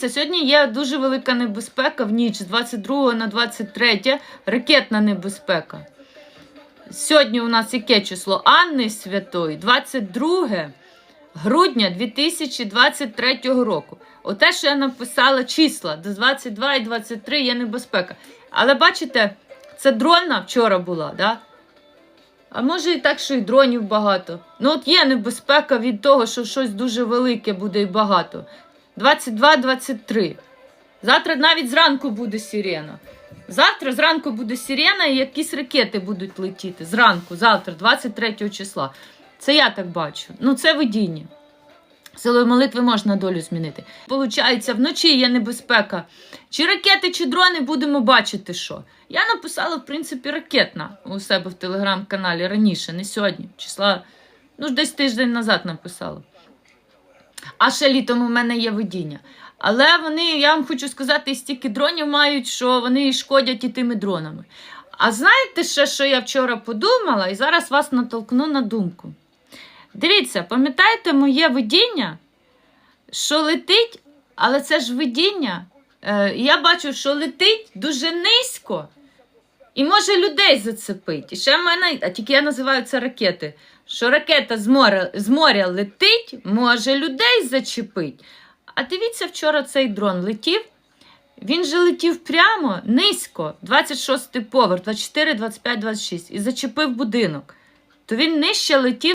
Це Сьогодні є дуже велика небезпека в ніч з 22 на 23 ракетна небезпека. Сьогодні у нас яке число? Анни Святої, 22 грудня 2023 року. Оте, що я написала числа, до 22 і 23 є небезпека. Але бачите, це дронна вчора була, да? А може і так, що і дронів багато. Ну, от є небезпека від того, що щось дуже велике буде і багато. 22-23. Завтра навіть зранку буде сирена. Завтра зранку буде сирена і якісь ракети будуть летіти. Зранку, завтра, 23 числа. Це я так бачу. Ну, це видіння. Силою молитви можна долю змінити. Получається, вночі є небезпека. Чи ракети, чи дрони будемо бачити, що. Я написала, в принципі, ракетна у себе в телеграм-каналі раніше, не сьогодні. Числа, ну, десь тиждень назад написала. А ще літом у мене є видіння. Але вони, я вам хочу сказати, стільки дронів мають, що вони і шкодять і тими дронами. А знаєте ще, що я вчора подумала, і зараз вас натолкну на думку. Дивіться, пам'ятаєте моє видіння, що летить, але це ж видіння. Е, я бачу, що летить дуже низько і може людей зацепить. І ще в мене, а тільки я називаю це ракети. Що ракета з моря, з моря летить, може людей зачепить. А дивіться, вчора цей дрон летів. Він же летів прямо низько, 26 поверх, 24, 25, 26, і зачепив будинок. То він нижче летів.